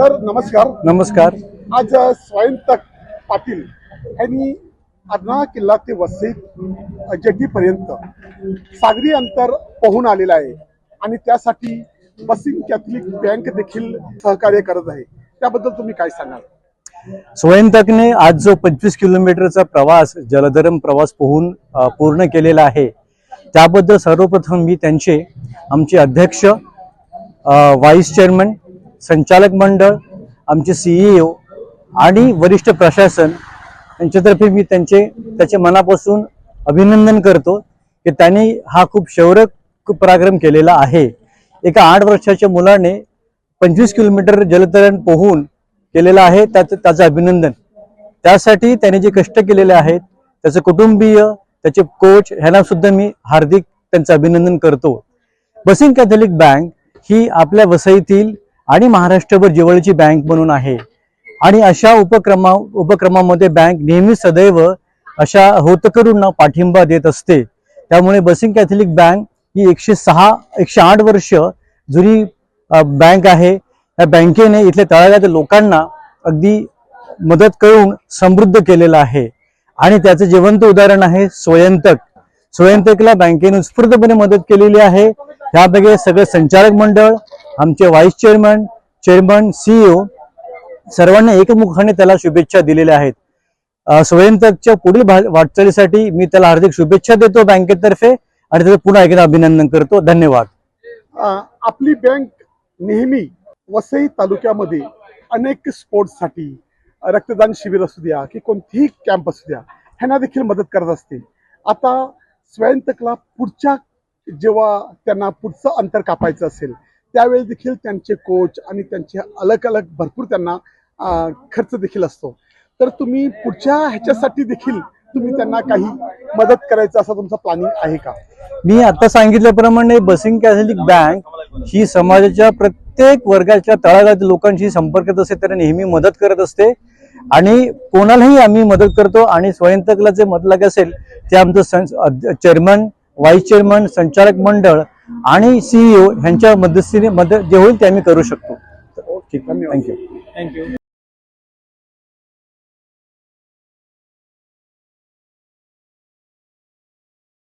Sir नमस्कार. नमस्कार. आज स्वयंतक पाटील यांनी अर्नाळा किल्ला ते वसई जेटीपर्यंत सागरी अंतर पोहून आलेलं आहे आणि त्यासाठी बसिंग कॅथलिक बँक देखील सहकार्य करत आहे. त्याबद्दल तुम्ही काय सांगाल? स्वयंतकने आज जो पंचवीस किलोमीटरचा प्रवास जलधरम प्रवास पोहून पूर्ण केलेला आहे त्याबद्दल सर्वप्रथम मी त्यांचे आमचे अध्यक्ष व्हाईस चेअरमन संचालक मंडळ आमचे सीईओ आणि वरिष्ठ प्रशासन यांच्यातर्फे मी त्यांचे त्याचे मनापासून अभिनंदन करतो की त्यांनी हा खूप शौर्य पराक्रम केलेला आहे. एका आठ वर्षाच्या मुलाने पंचवीस किलोमीटर जलतरण पोहून केलेलं आहे त्याचं त्याचं अभिनंदन. त्यासाठी त्याने जे कष्ट केलेले आहेत त्याचं कुटुंबीय त्याचे कोच ह्यांना सुद्धा मी हार्दिक त्यांचं अभिनंदन करतो. बसिंग कॅथलिक बँक ही आपल्या वसईतील आणि महाराष्ट्रभर जिवळीची बँक म्हणून आहे. आणि अशा उपक्रमा उपक्रमामध्ये बँक नेहमी सदैव अशा होतकरूंना पाठिंबा देत असते. त्यामुळे बसिंग कॅथलिक बँक ही एकशे सहा एकशे आठ वर्ष जुनी बँक आहे. या बँकेने इथल्या तळागाळातील लोकांना अगदी मदत करून समृद्ध केलेलं आहे. आणि त्याचं जिवंत उदाहरण आहे स्वयंतक. स्वयंतकला बँकेने उत्स्फूर्तपणे मदत केलेली आहे. ह्यापैकी सगळे संचालक मंडळ आमचे व्हाईस चेअरमन चेअरमन सीईओ सर्वांनी एकमुखाने त्याला शुभेच्छा दिलेल्या आहेत. स्वयंतकच्या पुढील वाटचालीसाठी मी त्याला हार्दिक शुभेच्छा देतो बँकेतर्फे आणि त्याचं पुन्हा एकदा अभिनंदन करतो. धन्यवाद. आपली बँक नेहमी वसई तालुक्यामध्ये अनेक स्पोर्ट्ससाठी रक्तदान शिबिर असू द्या की कोणतीही कॅम्प असू द्या ह्यांना देखील मदत करत असते. आता स्वयंतकला पुढच्या जेव्हा त्यांना पुढचं अंतर कापायचं असेल त्यावेळी देखील त्यांचे कोच आणि त्यांचे अलग अलग भरपूर त्यांना खर्च देखील असतो. तर तुम्ही पुढच्या ह्याच्यासाठी देखील तुम्ही त्यांना काही मदत करायचं असं तुमचं प्लॅनिंग आहे का? मी आता सांगितल्याप्रमाणे बसिंग कॅथलिक बँक ही समाजाच्या प्रत्येक वर्गाच्या तळागाळातील लोकांशी संपर्कात असते तर नेहमी मदत करत असते. आणि कोणालाही आम्ही मदत करतो आणि स्वयंतकला जे मत लागत असेल ते आमचं चेअरमन व्हाईस चेअरमन संचालक मंडळ आणि सीईओ ह्यांच्या मदतीने मदत जे होईल ते आम्ही करू शकतो. ठीक धन्यवाद. Thank you thank you